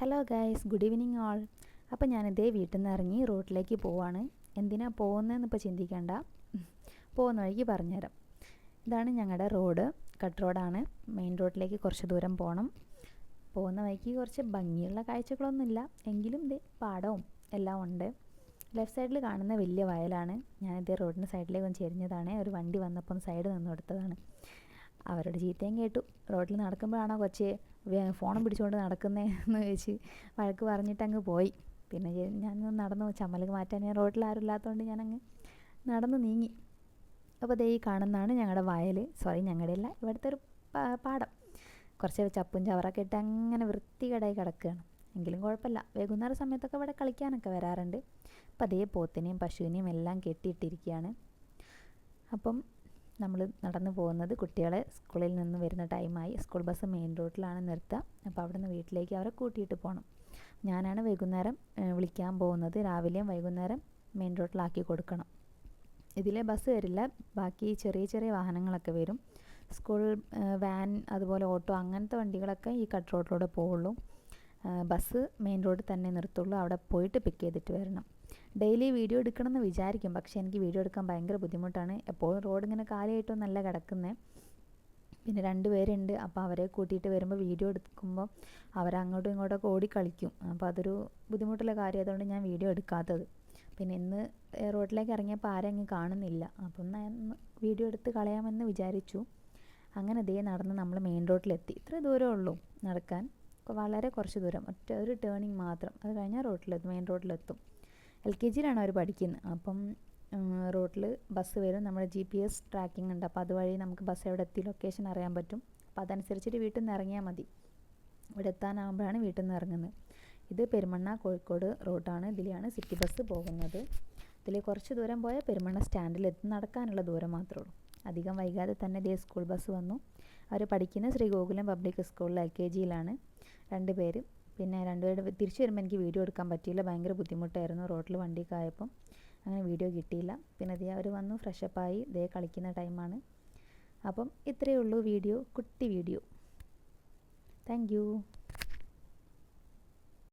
Hello guys good evening all അപ്പോൾ ഞാനിതേ വീട്ടിൽ നിന്ന് ഇറങ്ങി റോഡിലേക്ക് പോവാണ്. എന്തിനാ പോകുന്നതെന്ന് ഇപ്പോൾ ചിന്തിക്കേണ്ട. പോകുന്ന വഴിക്ക് പറഞ്ഞുതരാം. ഇതാണ് ഞങ്ങളുടെ റോഡ്. കട്ട് റോഡാണ്. മെയിൻ റോഡിലേക്ക് കുറച്ച് ദൂരം പോകണം പോകുന്ന വഴിക്ക് കുറച്ച് ഭംഗിയുള്ള കാഴ്ചകളൊന്നുമില്ല. എങ്കിലും ഇത് പാടവും എല്ലാം ഉണ്ട്. ലെഫ്റ്റ് സൈഡിൽ കാണുന്ന വലിയ വയലാണ്. ഞാനിതേ റോഡിന്റെ സൈഡിലേക്ക് ഒന്ന് ചെരിഞ്ഞതാണ്. ഒരു വണ്ടി വന്നപ്പം സൈഡ് നിന്ന് കൊടുത്തതാണ്. അവരുടെ ചീത്തയും കേട്ടു. റോഡിൽ നടക്കുമ്പോഴാണോ കൊച്ചെ ഫോണും പിടിച്ചുകൊണ്ട് നടക്കുന്നേ എന്ന് ചോദിച്ച് വഴക്ക് പറഞ്ഞിട്ട് അങ്ങ് പോയി. പിന്നെ ഞാൻ നടന്നു. ചമ്മലക്ക് മാറ്റാൻ ഞാൻ റോഡിൽ ആരും ഇല്ലാത്തതുകൊണ്ട് ഞാനങ്ങ് നടന്നു നീങ്ങി. അപ്പോൾ ദേ ഈ കാണുന്നതാണ് ഞങ്ങളുടെ വയൽ സോറി ഞങ്ങളുടെ അല്ല ഇവിടുത്തെ ഒരു പാടം. കുറച്ച് ചപ്പും ചവറൊക്കെ ഇട്ട് അങ്ങനെ വൃത്തികേടായി കിടക്കുകയാണ് എങ്കിലും കുഴപ്പമില്ല. വൈകുന്നേര സമയത്തൊക്കെ ഇവിടെ കളിക്കാനൊക്കെ വരാറുണ്ട്. അപ്പോൾ അതേ പോത്തിനെയും പശുവിനെയും എല്ലാം കെട്ടിയിട്ടിരിക്കുകയാണ് അപ്പം നമ്മൾ നടന്നു പോകുന്നത് കുട്ടികളെ സ്കൂളിൽ നിന്ന് വരുന്ന ടൈമായി സ്കൂൾ ബസ് മെയിൻ റോഡിലാണ് നിർത്തുക. അപ്പോൾ അവിടെ നിന്ന് വീട്ടിലേക്ക് അവരെ കൂട്ടിയിട്ട് പോകണം. ഞാനാണ് വൈകുന്നേരം വിളിക്കാൻ പോകുന്നത്. രാവിലെയും വൈകുന്നേരം മെയിൻ റോഡിലാക്കി കൊടുക്കണം. ഇതിലെ ബസ് വരില്ല. ബാക്കി ചെറിയ ചെറിയ വാഹനങ്ങളൊക്കെ വരും. സ്കൂൾ വാൻ അതുപോലെ ഓട്ടോ അങ്ങനത്തെ വണ്ടികളൊക്കെ ഈ കട്ട് റോഡിലൂടെ പോവുള്ളൂ. ബസ് മെയിൻ റോഡിൽ തന്നെ നിർത്തുള്ളൂ. അവിടെ പോയിട്ട് പിക്ക് ചെയ്തിട്ട് വരണം. ഡെയിലി വീഡിയോ എടുക്കണമെന്ന് വിചാരിക്കും. പക്ഷേ എനിക്ക് വീഡിയോ എടുക്കാൻ ഭയങ്കര ബുദ്ധിമുട്ടാണ്. എപ്പോഴും റോഡ് ഇങ്ങനെ കാലിയായിട്ടും നല്ല കിടക്കുന്നത് പിന്നെ രണ്ട് പേരുണ്ട്. അപ്പോൾ അവരെ കൂട്ടിയിട്ട് വരുമ്പോൾ വീഡിയോ എടുക്കുമ്പോൾ അവരങ്ങോട്ടും ഇങ്ങോട്ടൊക്കെ ഓടി കളിക്കും. അപ്പോൾ അതൊരു ബുദ്ധിമുട്ടുള്ള കാര്യം അതുകൊണ്ട് ഞാൻ വീഡിയോ എടുക്കാത്തത്. പിന്നെ ഇന്ന് റോഡിലേക്ക് ഇറങ്ങിയപ്പോൾ ആരും അങ്ങ് കാണുന്നില്ല. അപ്പം ഞാൻ വീഡിയോ എടുത്ത് കളയാമെന്ന് വിചാരിച്ചു. അങ്ങനെ ദേ നടന്ന് നമ്മൾ മെയിൻ റോഡിലെത്തി ഇത്ര ദൂരമേ ഉള്ളൂ നടക്കാൻ. വളരെ കുറച്ച് ദൂരം. ഒറ്റ ഒരു ടേണിങ് മാത്രം. അത് കഴിഞ്ഞാൽ റോഡിലെത്തും മെയിൻ റോഡിലെത്തും എൽ കെ ജിയിലാണ് അവർ പഠിക്കുന്നത്. അപ്പം റോട്ടിൽ ബസ് വരും. നമ്മുടെ ജി പി എസ് ട്രാക്കിംഗ് ഉണ്ട്. അപ്പോൾ അതുവഴി നമുക്ക് ബസ് എവിടെ എത്തി ലൊക്കേഷൻ അറിയാൻ പറ്റും. അപ്പോൾ അതനുസരിച്ചിട്ട് വീട്ടിൽ നിന്ന് ഇറങ്ങിയാൽ മതി. ഇവിടെ എത്താനാകുമ്പോഴാണ് വീട്ടിൽ നിന്ന് ഇറങ്ങുന്നത്. ഇത് പെരുമണ്ണ കോഴിക്കോട് റോഡാണ് ഇതിലെയാണ് സിറ്റി ബസ് പോകുന്നത്. ഇതിൽ കുറച്ച് ദൂരം പോയാൽ പെരുമണ്ണ സ്റ്റാൻഡിൽ സ്റ്റാൻഡിലെത്തി നടക്കാനുള്ള ദൂരം മാത്രമേ ഉള്ളൂ. അധികം വൈകാതെ തന്നെ ഇതേ സ്കൂൾ ബസ് വന്നു. അവർ പഠിക്കുന്ന ശ്രീ ഗോകുലം പബ്ലിക് സ്കൂളിൽ എൽ കെ ജിയിലാണ് രണ്ട് പേര്. പിന്നെ രണ്ടുപേരുടെ തിരിച്ചു വരുമ്പോൾ എനിക്ക് വീഡിയോ എടുക്കാൻ പറ്റിയില്ല. ഭയങ്കര ബുദ്ധിമുട്ടായിരുന്നു. റോഡിൽ വണ്ടിയൊക്കെ ആയപ്പം അങ്ങനെ വീഡിയോ കിട്ടിയില്ല. പിന്നെ ദേ അവർ വന്നു ഫ്രഷപ്പായി. ദേ കളിക്കുന്ന ടൈമാണ്. അപ്പം ഇത്രയേ ഉള്ളൂ വീഡിയോ കുട്ടി വീഡിയോ. താങ്ക്